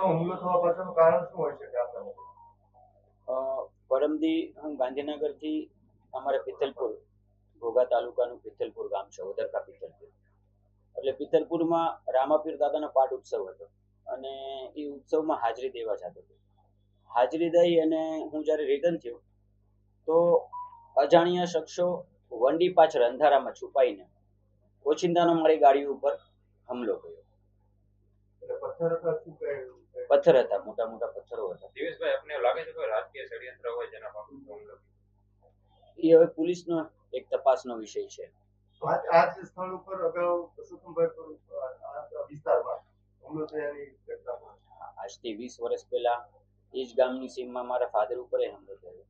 પ્રકારનો હુમલો થવા પાછળનું કારણ શું હોય શકે આપણા પરમદી હું ગાંધીનગરથી અમારે પિથલપુર ઘોઘા તાલુકાનું પિથલપુર ગામ છે ઓદરકા પિથલપુર એટલે પિથલપુરમાં રામાપીર દાદાનો પાઠ ઉત્સવ હતો અને એ ઉત્સવમાં હાજરી દેવા જતો હતો. હાજરી દઈ અને હું જ્યારે રિટર્ન થયો તો અજાણ્યા શખ્સો વંડી પાછળ અંધારામાં છુપાઈને ઓચિંતાનો મારી ગાડી ઉપર હુમલો કર્યો? પથ્થર હતા મોટા મોટા પથ્થરો હતા. દિવેશભાઈ આપને લાગે છે કે રાજકીય ષડયંત્ર હોય જેના ભાગરૂપે એ હવે પોલીસનો એક તપાસનો વિષય છે. આ આ જ સ્થળ ઉપર અગાઉ પુરુષોત્તમભાઈ પર આ- આ વિસ્તારમાં હુમલો થયાની ઘટના આજથી વીસ વર્ષ પહેલા એ જ ગામની સીમમાં મારા ફાધર ઉપર હુમલો થયો.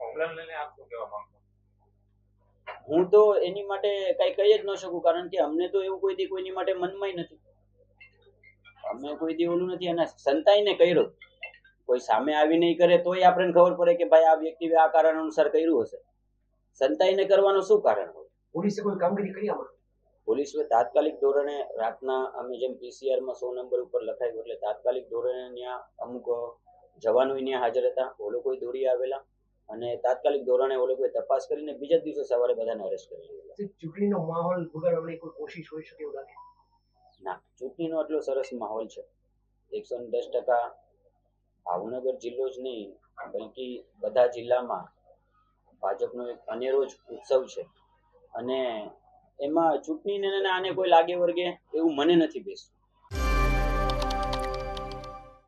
હુમલાને લઈને આપ શું કહેવા માંગો? હું તો એની માટે કઈ કહી જ ન શકું કારણ કે અમને તો એવું કોઈ દી કોઈની માટે મનમાં નથી. અમે કોઈ દી ઓલું નથી અને સંતાઈને કર્યું. કોઈ સામે આવી નહીં કરે તોય આપણને ખબર પડે કે ભાઈ આ વ્યક્તિ આ કારણ અનુસાર કર્યું હશે. સંતાઈને કરવાનું શું કારણ હોય? પોલીસે કોઈ કામગીરી કરી આમાં? પોલીસે તાત્કાલિક ધોરણે રાતના અમે જેમ પીસીઆરમાં સો નંબર ઉપર લખાયું એટલે તાત્કાલિક ધોરણે ત્યાં અમુક જવાનો ત્યાં હાજર હતા. ઓ કોઈ દોરી આવેલા અને તાત્કાલિક ધોરણે ઓ લોકોએ તપાસ કરીને બીજા દિવસે સવારે બધાને અરેસ્ટ કરી લીધેલા. ચૂંટણીનો માહોલ બગાડવાની કોઈ કોશિશ હોઈ શકે એવું લાગે? ના, ચૂંટણીનો એટલો સરસ માહોલ છે. એકસો દસ ટકા ભાવનગર જિલ્લો જ નહીં, બલકી બધા જિલ્લામાં ભાજપનો એક અનેરો જ ઉત્સવ છે. અને એમાં ચૂંટણીને આને કોઈ લાગે વર્ગે એવું મને નથી બેસતું.